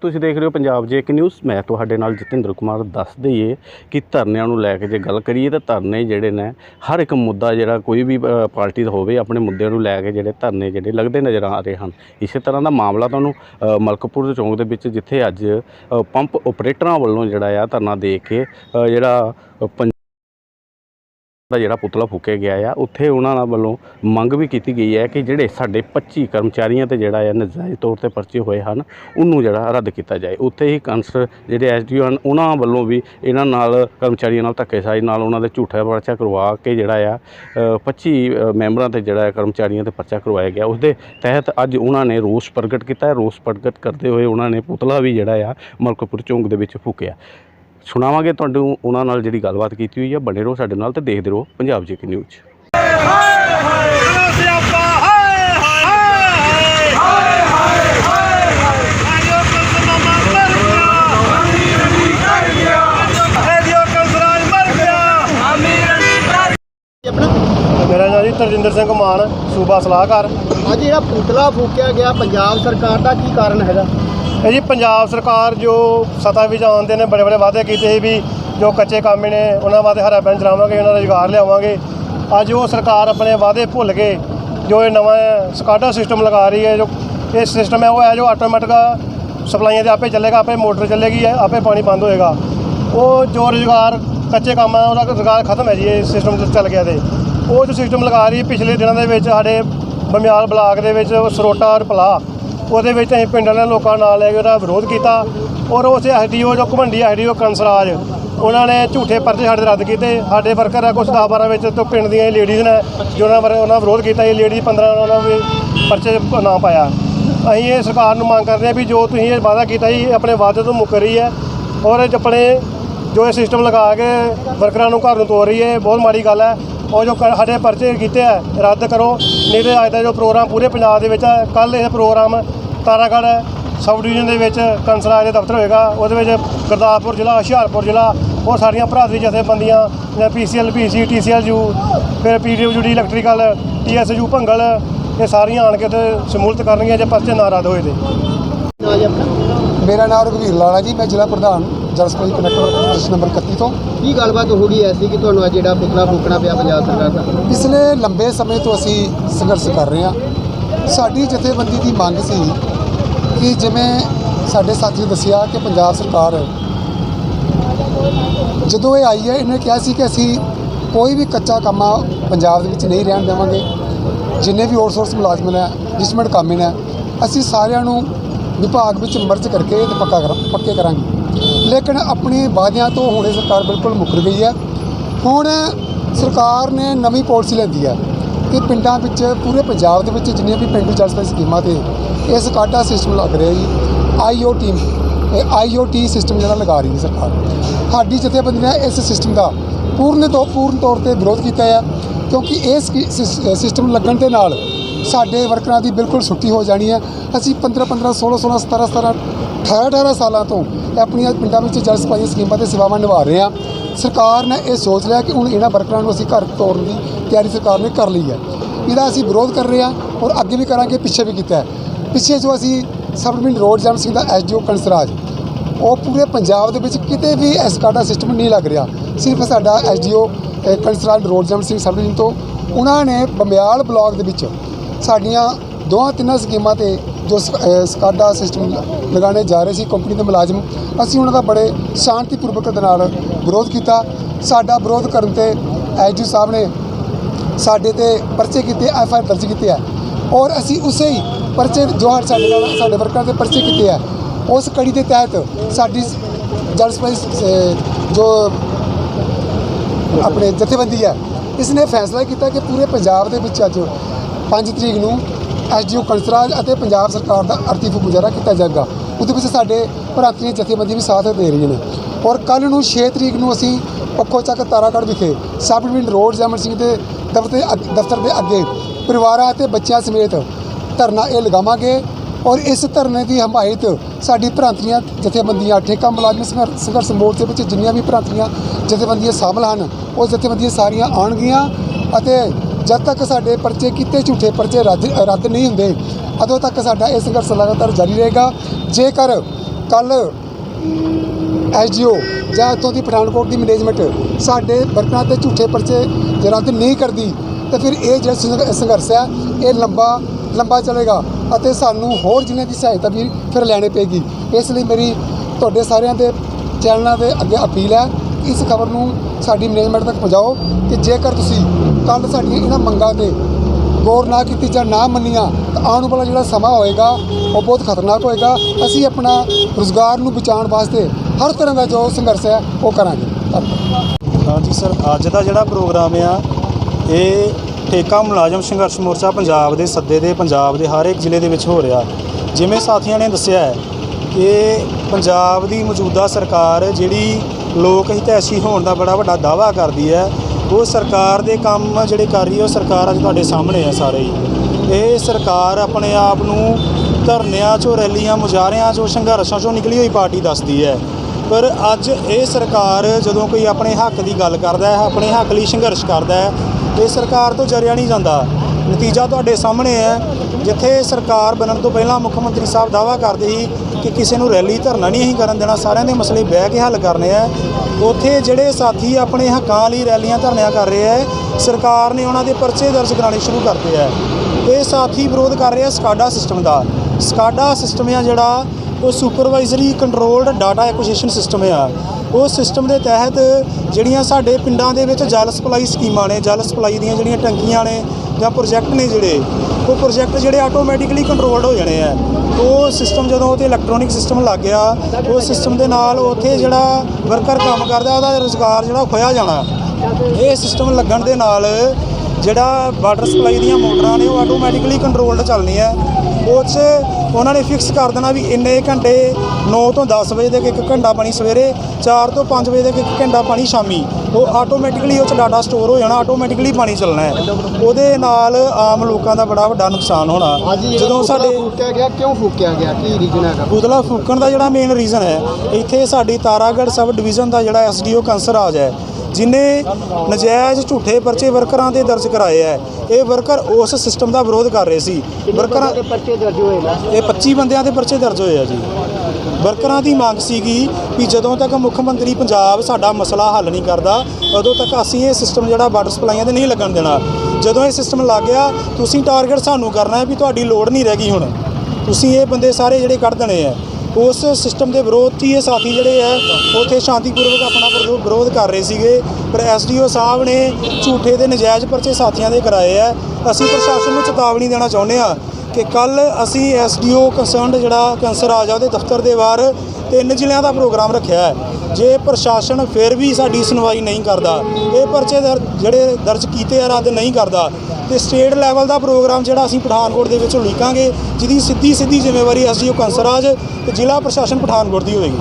ਤੁਸੀਂ ਦੇਖ ਰਹੇ ਹੋ ਪੰਜਾਬ ਜੇ ਇੱਕ ਨਿਊਜ਼ ਮੈਂ ਤੁਹਾਡੇ ਨਾਲ ਜਤਿੰਦਰ ਕੁਮਾਰ ਦੱਸ ਦਈਏ ਕਿ ਧਰਨਿਆਂ ਨੂੰ ਲੈ ਕੇ ਜੇ ਗੱਲ ਕਰੀਏ ਤਾਂ ਧਰਨੇ ਜਿਹੜੇ ਨੇ, ਹਰ ਇੱਕ ਮੁੱਦਾ ਜਿਹੜਾ ਕੋਈ ਵੀ ਪਾਰਟੀ ਦਾ ਹੋਵੇ, ਆਪਣੇ ਮੁੱਦਿਆਂ ਨੂੰ ਲੈ ਕੇ ਜਿਹੜੇ ਧਰਨੇ ਜਿਹੜੇ ਲੱਗਦੇ ਨਜ਼ਰ ਆ ਰਹੇ ਹਨ। ਇਸੇ ਤਰ੍ਹਾਂ ਦਾ ਮਾਮਲਾ ਤੁਹਾਨੂੰ ਮਲਕਪੁਰ ਦੇ ਚੌਂਕ ਦੇ ਵਿੱਚ ਜਿੱਥੇ ਅੱਜ ਪੰਪ ਆਪਰੇਟਰਾਂ ਵੱਲੋਂ ਜਿਹੜਾ ਆ ਧਰਨਾ ਦੇ ਕੇ ਜਿਹੜਾ ਪੰ- ਦਾ ਜਿਹੜਾ ਪੁਤਲਾ ਫੂਕਿਆ ਗਿਆ ਆ ਉੱਥੇ ਉਹਨਾਂ ਵੱਲੋਂ ਮੰਗ ਵੀ ਕੀਤੀ ਗਈ ਹੈ ਕਿ ਜਿਹੜੇ ਸਾਡੇ 25 ਕਰਮਚਾਰੀਆਂ ਤੇ ਜਿਹੜਾ ਆ ਨਜਾਇਜ਼ ਤੌਰ ਤੇ ਪਰਚੇ ਹੋਏ ਹਨ ਉਹਨੂੰ ਜਿਹੜਾ ਰੱਦ ਕੀਤਾ ਜਾਏ। ਉੱਥੇ ਹੀ ਕੰਸਰ ਜਿਹੜੇ ਐਸਡੀਓ ਹਨ ਉਹਨਾਂ ਵੱਲੋਂ ਵੀ ਇਹਨਾਂ ਨਾਲ ਕਰਮਚਾਰੀਆਂ ਨਾਲ ਧੱਕੇਸ਼ਾਹੀ ਨਾਲ ਉਹਨਾਂ ਦੇ ਝੂਠਾ ਪਰਚਾ ਕਰਵਾ ਕੇ ਜਿਹੜਾ ਆ ਅ, 25 ਮੈਂਬਰਾਂ ਤੇ ਜਿਹੜਾ ਹੈ ਕਰਮਚਾਰੀਆਂ ਤੇ ਪਰਚਾ ਕਰਵਾਇਆ ਗਿਆ। ਉਸ ਦੇ ਤਹਿਤ ਅੱਜ ਉਹਨਾਂ ਨੇ ਰੋਸ ਪ੍ਰਗਟ ਕੀਤਾ। ਰੋਸ ਪ੍ਰਗਟ ਕਰਦੇ ਹੋਏ ਉਹਨਾਂ ਨੇ ਪੁਤਲਾ ਵੀ ਜਿਹੜਾ ਆ ਮਲਕਪੁਰ ਚੌਂਕ ਦੇ ਵਿੱਚ ਫੂਕਿਆ। ਸੁਣਾਵਾਂਗੇ ਤੁਹਾਨੂੰ ਉਹਨਾਂ ਨਾਲ ਜਿਹੜੀ ਗੱਲਬਾਤ ਕੀਤੀ ਹੋਈ ਹੈ ਬਣੇ ਰਹੋ ਸਾਡੇ ਨਾਲ ਤੇ ਦੇਖਦੇ ਰਹੋ ਪੰਜਾਬ ਜੀ ਕੀ ਨਿਊਜ਼ ਸਿਆਪਾ ਹਾਏ ਹਾਏ ਹਾਏ ਹਾਏ ਹਾਏ ਆਇਓ ਕਲਸਰਾ ਮਰ ਨਾਮ ਜੀ ਤਰਜਿੰਦਰ ਸਿੰਘ ਮਾਨ ਸੂਬਾ ਸਲਾਹਕਾਰ। ਅੱਜ ਜਿਹੜਾ ਪੁਤਲਾ ਫੂਕਿਆ ਗਿਆ ਪੰਜਾਬ ਸਰਕਾਰ ਦਾ ਕੀ ਕਾਰਨ ਹੈਗਾ? ਇਹ ਜੀ ਪੰਜਾਬ ਸਰਕਾਰ ਜੋ ਸਤਾ ਵਿੱਚ ਆਉਂਦੇ ਨੇ, ਬੜੇ ਬੜੇ ਵਾਅਦੇ ਕੀਤੇ ਸੀ ਵੀ ਜੋ ਕੱਚੇ ਕੰਮ ਨੇ, ਉਹਨਾਂ ਵਾਸਤੇ ਹਰਾ ਪੈਨ ਚਲਾਵਾਂਗੇ, ਉਹਨਾਂ ਦਾ ਰੁਜ਼ਗਾਰ ਲਿਆਵਾਂਗੇ। ਅੱਜ ਉਹ ਸਰਕਾਰ ਆਪਣੇ ਵਾਅਦੇ ਭੁੱਲ ਕੇ ਜੋ ਇਹ ਨਵਾਂ ਸਕਾਡਾ ਸਿਸਟਮ ਲਗਾ ਰਹੀ ਹੈ, ਜੋ ਇਹ ਸਿਸਟਮ ਹੈ, ਉਹ ਹੈ ਜੋ ਆਟੋਮੈਟਿਕ ਸਪਲਾਈਆਂ ਦੇ ਆਪੇ ਚੱਲੇਗਾ, ਆਪੇ ਮੋਟਰ ਚੱਲੇਗੀ, ਆਪੇ ਪਾਣੀ ਬੰਦ ਹੋਏਗਾ। ਉਹ ਜੋ ਰੁਜ਼ਗਾਰ, ਕੱਚੇ ਕੰਮ ਹੈ ਉਹਦਾ ਰੁਜ਼ਗਾਰ ਖਤਮ ਹੈ ਜੀ, ਇਹ ਸਿਸਟਮ ਚੱਲ ਗਿਆ ਤੇ। ਉਹ ਜੋ ਸਿਸਟਮ ਲਗਾ ਰਹੀ ਹੈ, ਪਿਛਲੇ ਦਿਨਾਂ ਦੇ ਵਿੱਚ ਸਾਡੇ ਬਮਿਆਲ ਬਲਾਕ ਦੇ ਵਿੱਚ ਸਰੋਟਾ ਔਰ ਪਲਾ ਉਹਦੇ ਵਿੱਚ ਅਸੀਂ ਪਿੰਡ ਵਾਲਿਆਂ ਲੋਕਾਂ ਨਾਲ ਲੈ ਕੇ ਉਹਦਾ ਵਿਰੋਧ ਕੀਤਾ ਔਰ ਉਸੇ ਐਸਡੀਓ ਜੋ ਘਮੰਡੀ ਐਸਡੀਓ ਕੰਸਰਾਜ ਉਹਨਾਂ ਨੇ ਝੂਠੇ ਪਰਚੇ ਸਾਡੇ ਰੱਦ ਕੀਤੇ। ਸਾਡੇ ਵਰਕਰ ਆ ਕੁਝ 10 12 ਵਿੱਚ ਤੋਂ ਪਿੰਡ ਦੀਆਂ ਲੇਡੀਜ਼ ਨੇ ਜੋ ਉਹਨਾਂ ਬਾਰੇ ਉਹਨਾਂ ਵਿਰੋਧ ਕੀਤਾ, ਇਹ ਲੇਡੀ 15 ਉਹਨਾਂ ਵੀ ਪਰਚੇ ਨਾ ਪਾਇਆ। ਅਸੀਂ ਇਹ ਸਰਕਾਰ ਨੂੰ ਮੰਗ ਕਰਦੇ ਹਾਂ ਵੀ ਜੋ ਤੁਸੀਂ ਇਹ ਵਾਅਦਾ ਕੀਤਾ ਸੀ, ਇਹ ਆਪਣੇ ਵਾਅਦੇ ਤੋਂ ਮੁੱਕ ਰਹੀ ਹੈ ਔਰ ਇਹ ਆਪਣੇ ਜੋ ਇਹ ਸਿਸਟਮ ਲਗਾ ਕੇ ਵਰਕਰਾਂ ਨੂੰ ਘਰ ਨੂੰ ਤੋਰ ਰਹੀ ਹੈ, ਇਹ ਬਹੁਤ ਮਾੜੀ ਗੱਲ ਹੈ। ਉਹ ਜੋ ਕ- ਸਾਡੇ ਪਰਚੇ ਕੀਤੇ ਆ, ਰੱਦ ਕਰੋ। ਨਹੀਂ ਤੇ ਅੱਜ ਦਾ ਜੋ ਪ੍ਰੋਗਰਾਮ ਪੂਰੇ ਪੰਜਾਬ ਦੇ ਵਿੱਚ ਹੈ ਕੱਲ ਇਹ ਪ੍ਰੋਗਰਾਮ ਤਾਰਾਗੜ੍ਹ ਸਬ ਡਿਵੀਜ਼ਨ ਦੇ ਵਿੱਚ ਕੰਸਲਾ ਦੇ ਦਫ਼ਤਰ ਹੋਏਗਾ। ਉਹਦੇ ਵਿੱਚ ਗੁਰਦਾਸਪੁਰ ਜ਼ਿਲ੍ਹਾ, ਹੁਸ਼ਿਆਰਪੁਰ ਜ਼ਿਲ੍ਹਾ ਉਹ ਸਾਰੀਆਂ ਭਰਾਤਰੀ ਜਥੇਬੰਦੀਆਂ ਜਾਂ ਪੀਸੀਐਲ, ਪੀਸੀ ਟੀਸੀਐਲ ਯੂ, ਫਿਰ ਪੀਡੀਯੂ ਡੀ ਇਲੈਕਟ੍ਰੀਕਲ ਟੀਐਸਯੂ ਭੰਗਲ, ਇਹ ਸਾਰੀਆਂ ਆਣ ਕੇ ਉੱਥੇ ਸਮੂਲਤ ਕਰਨਗੀਆਂ ਜੇ ਪਰਚੇ ਨਾ ਰੱਦ ਹੋਏ ਤੇ। ਮੇਰਾ ਨਾਮ ਰਘਵੀਰ ਲਾਲਾ ਜੀ, ਮੈਂ ਜ਼ਿਲ੍ਹਾ ਪ੍ਰਧਾਨ। ਜਲ ਸਪਲਾਈ ਕਨੈਕਟਰ ਸਟੇਸ਼ਨ ਨੰਬਰ 31 ਤੋਂ। ਕੀ ਗੱਲਬਾਤ ਹੋ ਗਈ ਐਸੀ ਕਿ ਤੁਹਾਨੂੰ ਅੱਜ ਜਿਹੜਾ ਪੁਤਲਾ ਫੂਕਣਾ ਪਿਆ ਪੰਜਾਬ ਸਰਕਾਰ ਦਾ? ਪਿਛਲੇ ਲੰਬੇ ਸਮੇਂ ਤੋਂ ਅਸੀਂ ਸੰਘਰਸ਼ ਕਰ ਰਹੇ ਹਾਂ। ਸਾਡੀ ਜਥੇਬੰਦੀ ਦੀ ਮੰਗ ਸੀ ਕਿ ਜਿਵੇਂ ਸਾਡੇ ਸਾਥੀ ਦੱਸਿਆ ਕਿ ਪੰਜਾਬ ਸਰਕਾਰ ਜਦੋਂ ਇਹ ਆਈ ਹੈ ਇਹਨੇ ਕਿਹਾ ਸੀ ਕਿ ਅਸੀਂ ਕੋਈ ਵੀ ਕੱਚਾ ਕੰਮ ਪੰਜਾਬ ਦੇ ਵਿੱਚ ਨਹੀਂ ਰਹਿਣ ਦੇਵਾਂਗੇ। ਜਿੰਨੇ ਵੀ ਆਊਟਸੋਰਸ ਮੁਲਾਜ਼ਮ ਨੇ ਜਿਸਮੈਂਟ ਕਾਮੇ ਨੇ ਅਸੀਂ ਸਾਰਿਆਂ ਨੂੰ ਵਿਭਾਗ ਵਿੱਚ ਮਰਜ ਕਰਕੇ ਤੇ ਪੱਕਾ ਕਰ ਪੱਕੇ ਕਰਾਂਗੇ। ਲੇਕਿਨ ਆਪਣੇ ਵਾਅਦਿਆਂ ਤੋਂ ਹੁਣ ਇਹ ਸਰਕਾਰ ਬਿਲਕੁਲ ਮੁੱਕਰ ਗਈ ਹੈ। ਹੁਣ ਸਰਕਾਰ ਨੇ ਨਵੀਂ ਪਾਲਿਸੀ ਲੈਂਦੀ ਹੈ ਕਿ ਪਿੰਡਾਂ ਵਿੱਚ, ਪੂਰੇ ਪੰਜਾਬ ਦੇ ਵਿੱਚ ਜਿੰਨੀਆਂ ਵੀ ਪਿੰਡੂ ਜਲ ਸਪਲਾਈ ਸਕੀਮਾਂ ਤੇ ਇਸ ਸਕਾਡਾ ਸਿਸਟਮ ਲੱਗ ਰਿਹਾ ਜੀ ਆਈਓਟੀ ਇਹ ਆਈਓਟੀ ਸਿਸਟਮ ਜਿਹੜਾ ਲਗਾ ਰਹੀ ਹੈ ਸਰਕਾਰ। ਸਾਡੀ ਜਥੇਬੰਦੀ ਨੇ ਇਸ ਸਿਸਟਮ ਦਾ ਪੂਰਨ ਤੋਂ ਪੂਰਨ ਤੌਰ ਤੇ ਵਿਰੋਧ ਕੀਤਾ ਹੈ ਕਿਉਂਕਿ ਇਸ ਸਿਸਟਮ ਲੱਗਣ ਦੇ ਨਾਲ ਸਾਡੇ ਵਰਕਰਾਂ ਦੀ ਬਿਲਕੁਲ ਛੁੱਟੀ ਹੋ ਜਾਣੀ ਹੈ। ਅਸੀਂ 15 15 16 16 17 17 18 18 ਸਾਲਾਂ ਤੋਂ ਆਪਣੀਆਂ ਪਿੰਡਾਂ ਵਿੱਚ ਜਲ ਸਪਲਾਈ ਸਕੀਮਾਂ ਤੇ ਸੇਵਾਵਾਂ ਨਿਭਾ ਰਹੇ ਹਾਂ। ਸਰਕਾਰ ਨੇ ਇਹ ਸੋਚ ਲਿਆ ਕਿ ਹੁਣ ਇਹਨਾਂ ਵਰਕਰਾਂ ਨੂੰ ਅਸੀਂ ਘਰ ਤੋਰਨ ਦੀ ਤਿਆਰੀ ਸਰਕਾਰ ਨੇ ਕਰ ਲਈ ਹੈ। ਇਹਦਾ ਅਸੀਂ ਵਿਰੋਧ ਕਰ ਰਹੇ ਹਾਂ ਔਰ ਅੱਗੇ ਵੀ ਕਰਾਂਗੇ, ਪਿੱਛੇ ਵੀ ਕੀਤਾ ਪਿੱਛੇ ਜੋ ਅਸੀਂ ਸਬ ਡਿਵੀਜ਼ਨ ਰੋਡ ਜਨ ਸਿੰਘ ਦਾ ਐਸਡੀਓ ਕੰਸਰਾਜ ਉਹ ਪੂਰੇ ਪੰਜਾਬ ਦੇ ਵਿੱਚ ਕਿਤੇ ਵੀ ਐਸਕਾਡਾ ਸਿਸਟਮ ਨਹੀਂ ਲੱਗ ਰਿਹਾ। ਸਿਰਫ ਸਾਡਾ ਐਸਡੀਓ ਕੰਸਰਾਜ ਰੋਡ ਜਨ ਸਿੰਘ ਸਬ ਡਿਵੀਜ਼ਨ ਤੋਂ, ਉਹਨਾਂ ਨੇ ਬੰਬਿਆਲ ਬਲਾਕ ਦੇ ਵਿੱਚ ਸਾਡੀਆਂ ਦੋਹਾਂ ਤਿੰਨਾਂ ਸਕੀਮਾਂ ਤੇ ਜੋ ਸ- ਸਕਾਡਾ ਸਿਸਟਮ ਲਗਾਉਣੇ ਜਾ ਰਹੇ ਸੀ ਕੰਪਨੀ ਦੇ ਮੁਲਾਜ਼ਮ, ਅਸੀਂ ਉਹਨਾਂ ਦਾ ਬੜੇ ਸ਼ਾਂਤੀਪੂਰਵਕ ਦੇ ਨਾਲ ਵਿਰੋਧ ਕੀਤਾ। ਸਾਡਾ ਵਿਰੋਧ ਕਰਨ ਤੇ ਐਸਡੀਓ ਸਾਹਿਬ ਨੇ ਸਾਡੇ ਤੇ ਪਰਚੇ ਕੀਤੇ, ਐਫ ਆਈ ਆਰ ਦਰਜ ਕੀਤੇ ਹੈ। ਔਰ ਅਸੀਂ ਉਸੇ ਹੀ ਪਰਚੇ ਜੋ ਹਰ ਸਾਡੇ ਨਾਲ ਸਾਡੇ ਵਰਕਰਾਂ ਦੇ ਪਰਚੇ ਕੀਤੇ ਆ ਉਸ ਕੜੀ ਦੇ ਤਹਿਤ ਸਾਡੀ ਜਲ ਸਪਲਾਈ ਜੋ ਆਪਣੇ ਜਥੇਬੰਦੀ ਹੈ ਇਸ ਨੇ ਫੈਸਲਾ ਕੀਤਾ ਕਿ ਪੂਰੇ ਪੰਜਾਬ ਦੇ ਵਿੱਚ ਅੱਜ 5 ਤਰੀਕ ਨੂੰ ਐਸਡੀਓ ਕੰਸਰਾਜ ਅਤੇ ਪੰਜਾਬ ਸਰਕਾਰ ਦਾ ਅਰਥੀ ਗੁਜ਼ਾਰਾ ਕੀਤਾ ਜਾਏਗਾ। ਉਹਦੇ ਵਿੱਚ ਸਾਡੇ ਭਰਾਤਰੀ ਜਥੇਬੰਦੀਆਂ ਵੀ ਸਾਥ ਦੇ ਰਹੀਆਂ ਨੇ। ਔਰ ਕੱਲ ਨੂੰ 6 ਤਰੀਕ ਨੂੰ ਅਸੀਂ ਪੱਖੋ ਚੱਕ ਤਾਰਾਗੜ੍ਹ ਵਿਖੇ sub division road Jaman Singh ਦੇ ਦਫ਼ਤਰ ਦਫ਼ਤਰ ਦੇ ਅੱਗੇ ਪਰਿਵਾਰਾਂ ਅਤੇ ਬੱਚਿਆਂ ਸਮੇਤ ਧਰਨਾ ਇਹ ਲਗਾਵਾਂਗੇ। ਔਰ ਇਸ ਧਰਨੇ ਦੀ ਹਮਾਇਤ ਸਾਡੀ ਭਰਾਤਰੀਆਂ ਜਥੇਬੰਦੀਆਂ, ਠੇਕਾ ਮੁਲਾਜ਼ਮ ਸੰਘਰ- ਸੰਘਰਸ਼ ਮੋਰਚੇ ਵਿੱਚ ਜਿੰਨੀਆਂ ਵੀ ਭਰਾਤਰੀਆਂ ਜਥੇਬੰਦੀਆਂ ਸ਼ਾਮਲ ਹਨ, ਉਹ ਜਥੇਬੰਦੀਆਂ ਸਾਰੀਆਂ ਆਉਣਗੀਆਂ ਅਤੇ ਜਦ ਤੱਕ ਸਾਡੇ ਪਰਚੇ ਕੀਤੇ ਝੂਠੇ ਪਰਚੇ ਰੱਦ ਰੱਦ ਨਹੀਂ ਹੁੰਦੇ, ਉਦੋਂ ਤੱਕ ਸਾਡਾ ਇਹ ਸੰਘਰਸ਼ ਲਗਾਤਾਰ ਜਾਰੀ ਰਹੇਗਾ। ਜੇਕਰ ਕੱਲ ਐਸਡੀਓ ਜਾਂ ਇੱਥੋਂ ਦੀ ਪਠਾਨਕੋਟ ਦੀ ਮੈਨੇਜਮੈਂਟ ਸਾਡੇ ਵਰਕਰਾਂ ਤੇ ਝੂਠੇ ਪਰਚੇ ਜੇ ਰੱਦ ਨਹੀਂ ਕਰਦੀ, ਤੇ ਫਿਰ ਇਹ ਜਿਹੜਾ ਸੰਘ- ਸੰਘਰਸ਼ ਹੈ, ਇਹ ਲੰਬਾ ਲੰਬਾ ਚੱਲੇਗਾ ਅਤੇ ਸਾਨੂੰ ਹੋਰ ਜਿਨ੍ਹਾਂ ਦੀ ਸਹਾਇਤਾ ਵੀ ਫਿਰ ਲੈਣੀ ਪਏਗੀ। ਇਸ ਲਈ ਮੇਰੀ ਤੁਹਾਡੇ ਸਾਰਿਆਂ ਦੇ ਚੈਨਲਾਂ ਦੇ ਅੱਗੇ ਅਪੀਲ ਹੈ, ਇਸ ਖਬਰ ਨੂੰ ਸਾਡੀ ਮੈਨੇਜਮੈਂਟ ਤੱਕ ਪਹੁੰਚਾਓ ਕਿ ਜੇਕਰ ਤੁਸੀਂ ਕੱਲ ਸਾਡੀਆਂ ਇਹਨਾਂ ਮੰਗਾਂ ਤੇ ਗੌਰ ਨਾ ਕੀਤੀ ਜਾਂ ਨਾ ਮੰਨੀਆਂ, ਤਾਂ ਆਉਣ ਵਾਲਾ ਜਿਹੜਾ ਸਮਾਂ ਹੋਏਗਾ, ਉਹ ਬਹੁਤ ਖਤਰਨਾਕ ਹੋਏਗਾ। ਅਸੀਂ ਆਪਣਾ ਰੋਜ਼ਗਾਰ ਨੂੰ ਬਚਾਉਣ ਵਾਸਤੇ ਹਰ ਤਰ੍ਹਾਂ ਦਾ ਜੋ ਸੰਘਰਸ਼ ਹੈ, ਉਹ ਕਰਾਂਗੇ। ਧੰਨਵਾਦ। ਹਾਂਜੀ ਸਰ, ਅੱਜ ਦਾ ਜਿਹੜਾ ਪ੍ਰੋਗਰਾਮ ਆ, ਇਹ ਠੇਕਾ ਮੁਲਾਜ਼ਮ ਸੰਘਰਸ਼ ਮੋਰਚਾ ਪੰਜਾਬ ਦੇ ਸੱਦੇ ਦੇ ਪੰਜਾਬ ਦੇ ਹਰ ਇੱਕ ਜ਼ਿਲ੍ਹੇ ਦੇ ਵਿੱਚ ਹੋ ਰਿਹਾ। ਜਿਵੇਂ ਸਾਥੀਆਂ ਨੇ ਦੱਸਿਆ ਹੈ ਕਿ ਪੰਜਾਬ ਦੀ ਮੌਜੂਦਾ ਸਰਕਾਰ ਜਿਹੜੀ ਲੋਕ ਹਿਤੈਸ਼ੀ ਹੋਣ ਦਾ ਬੜਾ ਵੱਡਾ ਦਾਅਵਾ ਕਰਦੀ ਹੈ ਉਹ ਸਰਕਾਰ ਦੇ ਕੰਮ ਜਿਹੜੇ ਕਰ ਰਹੀ ਹੈ ਉਹ ਸਰਕਾਰ ਅੱਜ ਤੁਹਾਡੇ ਸਾਹਮਣੇ ਹੈ ਸਾਰੇ ਹੀ। ਇਹ ਸਰਕਾਰ ਆਪਣੇ ਆਪ ਨੂੰ ਧਰਨਿਆਂ 'ਚੋਂ, ਰੈਲੀਆਂ, ਮੁਜ਼ਾਹਰਿਆਂ 'ਚੋਂ, ਸੰਘਰਸ਼ਾਂ 'ਚੋਂ ਨਿਕਲੀ ਹੋਈ ਪਾਰਟੀ ਦੱਸਦੀ ਹੈ। ਪਰ ਅੱਜ ਇਹ ਸਰਕਾਰ ਜਦੋਂ ਕੋਈ ਆਪਣੇ ਹੱਕ ਦੀ ਗੱਲ ਕਰਦਾ ਹੈ, ਆਪਣੇ ਹੱਕ ਲਈ ਸੰਘਰਸ਼ ਕਰਦਾ ਹੈ, ਇਹ ਸਰਕਾਰ ਤੋਂ ਜਰਿਆ ਨਹੀਂ ਜਾਂਦਾ। ਨਤੀਜਾ ਤੁਹਾਡੇ ਸਾਹਮਣੇ ਹੈ। ਜਿੱਥੇ ਸਰਕਾਰ ਬਣਨ ਤੋਂ ਪਹਿਲਾਂ ਮੁੱਖ ਮੰਤਰੀ ਸਾਹਿਬ ਦਾਵਾ ਕਰਦੇ ਸੀ ਕਿ ਕਿਸੇ ਨੂੰ ਰੈਲੀ ਧਰਨਾ ਨਹੀਂ ਅਸੀਂ ਕਰਨ ਦੇਣਾ, ਸਾਰਿਆਂ ਦੇ ਮਸਲੇ ਬਹਿ ਕੇ ਹੱਲ ਕਰਨੇ ਆ। ਉੱਥੇ ਜਿਹੜੇ ਸਾਥੀ ਆਪਣੇ ਹੱਕਾਂ ਲਈ ਰੈਲੀਆਂ ਧਰਨਿਆਂ ਕਰ ਰਹੇ ਆ, ਸਰਕਾਰ ਨੇ ਉਹਨਾਂ ਦੇ ਪਰਚੇ ਦਰਜ ਕਰਾਉਣੇ ਸ਼ੁਰੂ ਕਰਤੇ ਆ। ਇਹ ਸਾਥੀ ਵਿਰੋਧ ਕਰ ਰਹੇ ਆ ਸਕਾਡਾ ਸਿਸਟਮ ਦਾ। ਸਕਾਡਾ ਸਿਸਟਮ ਆ ਜਿਹੜਾ, ਉਹ supervisory controlled data acquisition system ਆ। ਉਹ ਸਿਸਟਮ ਦੇ ਤਹਿਤ ਜਿਹੜੀਆਂ ਸਾਡੇ ਪਿੰਡਾਂ ਦੇ ਵਿੱਚ ਜਲ ਸਪਲਾਈ ਸਕੀਮਾਂ ਨੇ, ਜਲ ਸਪਲਾਈ ਦੀਆਂ ਜਿਹੜੀਆਂ ਟੰਕੀਆਂ ਨੇ ਜਾਂ ਪ੍ਰੋਜੈਕਟ ਨੇ ਜਿਹੜੇ, ਉਹ ਪ੍ਰੋਜੈਕਟ ਜਿਹੜੇ ਆਟੋਮੈਟਿਕਲੀ ਕੰਟਰੋਲਡ ਹੋ ਜਾਣੇ ਆ। ਉਹ ਸਿਸਟਮ ਜਦੋਂ ਉਹ ਤੇ ਇਲੈਕਟ੍ਰੋਨਿਕ ਸਿਸਟਮ ਲੱਗ ਗਿਆ, ਉਹ ਸਿਸਟਮ ਦੇ ਨਾਲ ਉੱਥੇ ਜਿਹੜਾ ਵਰਕਰ ਕੰਮ ਕਰਦਾ, ਉਹਦਾ ਰੁਜ਼ਗਾਰ ਜਿਹੜਾ ਖੋਇਆ ਜਾਣਾ। ਇਹ ਸਿਸਟਮ ਲੱਗਣ ਦੇ ਨਾਲ ਜਿਹੜਾ ਵਾਟਰ ਸਪਲਾਈ ਦੀਆਂ ਮੋਟਰਾਂ ਨੇ, ਉਹ ਆਟੋਮੈਟਿਕਲੀ ਕੰਟਰੋਲਡ ਚੱਲਣੀਆਂ। ਉਹ 'ਚ ਉਹਨਾਂ ਨੇ ਫਿਕਸ ਕਰ ਦੇਣਾ ਵੀ ਇੰਨੇ ਘੰਟੇ 9 ਤੋਂ 10 ਵਜੇ ਤੱਕ ਇੱਕ ਘੰਟਾ ਪਾਣੀ ਸਵੇਰੇ 4 ਤੋਂ 5 ਵਜੇ ਤੱਕ ਇੱਕ ਘੰਟਾ ਪਾਣੀ ਸ਼ਾਮੀ। ਉਹ ਆਟੋਮੈਟਿਕਲੀ ਉਹ 'ਚ ਡਾਟਾ ਸਟੋਰ ਹੋ ਜਾਣਾ ਆਟੋਮੈਟਿਕਲੀ ਪਾਣੀ ਚੱਲਣਾ ਹੈ। ਉਹਦੇ ਨਾਲ ਆਮ ਲੋਕਾਂ ਦਾ ਬੜਾ ਵੱਡਾ ਨੁਕਸਾਨ ਹੋਣਾ। ਜਦੋਂ ਸਾਡੇ ਫੂਕਿਆ ਗਿਆ ਕਿਉਂ ਫੂਕਿਆ ਗਿਆ? ਕੀ ਰੀਜਨ ਹੈਗਾ? ਪੁਤਲਾ ਫੂਕਣ ਦਾ ਜਿਹੜਾ ਮੇਨ ਰੀਜ਼ਨ ਹੈ ਇੱਥੇ ਸਾਡੀ ਤਾਰਾਗੜ੍ਹ ਸਬ ਡਿਵੀਜ਼ਨ ਦਾ ਜਿਹੜਾ ਐਸਡੀਓ ਕੰਸਰਾਜ ਹੈ। ਜਿਨੇ ਨਜਾਇਜ਼ ਝੂਠੇ ਪਰਚੇ ਵਰਕਰਾਂ ਦੇ ਦਰਜ ਕਰਾਏ ਹੈ ਇਹ ਵਰਕਰ ਉਸ ਸਿਸਟਮ ਦਾ ਵਿਰੋਧ ਕਰ ਰਹੇ ਸੀ। ਵਰਕਰਾਂ ਦੇ ਪਰਚੇ ਦਰਜ ਹੋਏ ਨੇ? ਇਹ 25 ਬੰਦਿਆਂ ਦੇ ਪਰਚੇ ਦਰਜ ਹੋਏ ਆ ਜੀ। ਵਰਕਰਾਂ ਦੀ ਮੰਗ ਸੀਗੀ ਵੀ ਜਦੋਂ ਤੱਕ ਮੁੱਖ ਮੰਤਰੀ ਪੰਜਾਬ ਸਾਡਾ ਮਸਲਾ ਹੱਲ ਨਹੀਂ ਕਰਦਾ ਉਦੋਂ ਤੱਕ ਅਸੀਂ ਇਹ ਸਿਸਟਮ ਜਿਹੜਾ ਵਾਟਰ ਸਪਲਾਈਆਂ ਦੇ ਨਹੀਂ ਲੱਗਣ ਦੇਣਾ। ਜਦੋਂ ਇਹ ਸਿਸਟਮ ਲੱਗ ਗਿਆ ਤੁਸੀਂ ਟਾਰਗੇਟ ਸਾਨੂੰ ਕਰਨਾ ਹੈ ਵੀ ਤੁਹਾਡੀ ਲੋੜ ਨਹੀਂ ਰਹਿ ਗਈ ਹੁਣ। ਤੁਸੀਂ ਇਹ ਬੰਦੇ ਸਾਰੇ ਜਿਹੜੇ ਕੱਢ ਦੇਣੇ ਆ। ਉਸ ਸਿਸਟਮ ਦੇ ਵਿਰੋਧ 'ਚ ਹੀ ਇਹ ਸਾਥੀ ਜਿਹੜੇ ਆ, ਉੱਥੇ ਸ਼ਾਂਤੀਪੂਰਵਕ ਆਪਣਾ ਵਿਰੋਧ ਕਰ ਰਹੇ ਸੀਗੇ। ਪਰ ਐਸਡੀਓ ਸਾਹਿਬ ਨੇ ਝੂਠੇ ਦੇ ਨਜਾਇਜ਼ ਪਰਚੇ ਸਾਥੀਆਂ ਦੇ ਕਰਾਏ ਆ। ਅਸੀਂ ਪ੍ਰਸ਼ਾਸਨ ਨੂੰ ਚੇਤਾਵਨੀ ਦੇਣਾ ਚਾਹੁੰਦੇ ਆ ਕਿ ਕੱਲ ਅਸੀਂ ਐਸਡੀਓ ਕੰਸਰਨਡ ਜਿਹੜਾ ਕੰਸਰ ਆ ਉਹਦੇ ਦਫ਼ਤਰ ਦੇ ਬਾਹਰ ਤਿੰਨ ਜ਼ਿਲ੍ਹਿਆਂ ਦਾ ਪ੍ਰੋਗਰਾਮ ਰੱਖਿਆ ਹੈ। ਜੇ ਪ੍ਰਸ਼ਾਸਨ ਫਿਰ ਵੀ ਸਾਡੀ ਸੁਣਵਾਈ ਨਹੀਂ ਕਰਦਾ, ਇਹ ਪਰਚੇ ਦਰ- ਜਿਹੜੇ ਦਰਜ ਕੀਤੇ ਆ, ਰੱਦ ਨਹੀਂ ਕਰਦਾ ਤੇ ਸਟੇਟ ਲੈਵਲ ਦਾ ਪ੍ਰੋਗਰਾਮ ਜਿਹੜਾ ਅਸੀਂ ਪਠਾਨਕੋਟ ਦੇ ਵਿੱਚ ਉਲੀਕਾਂਗੇ ਜਿਹਦੀ ਸਿੱਧੀ ਸਿੱਧੀ ਜ਼ਿੰਮੇਵਾਰੀ ਐਸਡੀਓ ਕੰਸਰਾਜ ਤੇ ਜ਼ਿਲ੍ਹਾ ਪ੍ਰਸ਼ਾਸਨ ਪਠਾਨਕੋਟ ਦੀ ਹੋਵੇਗੀ।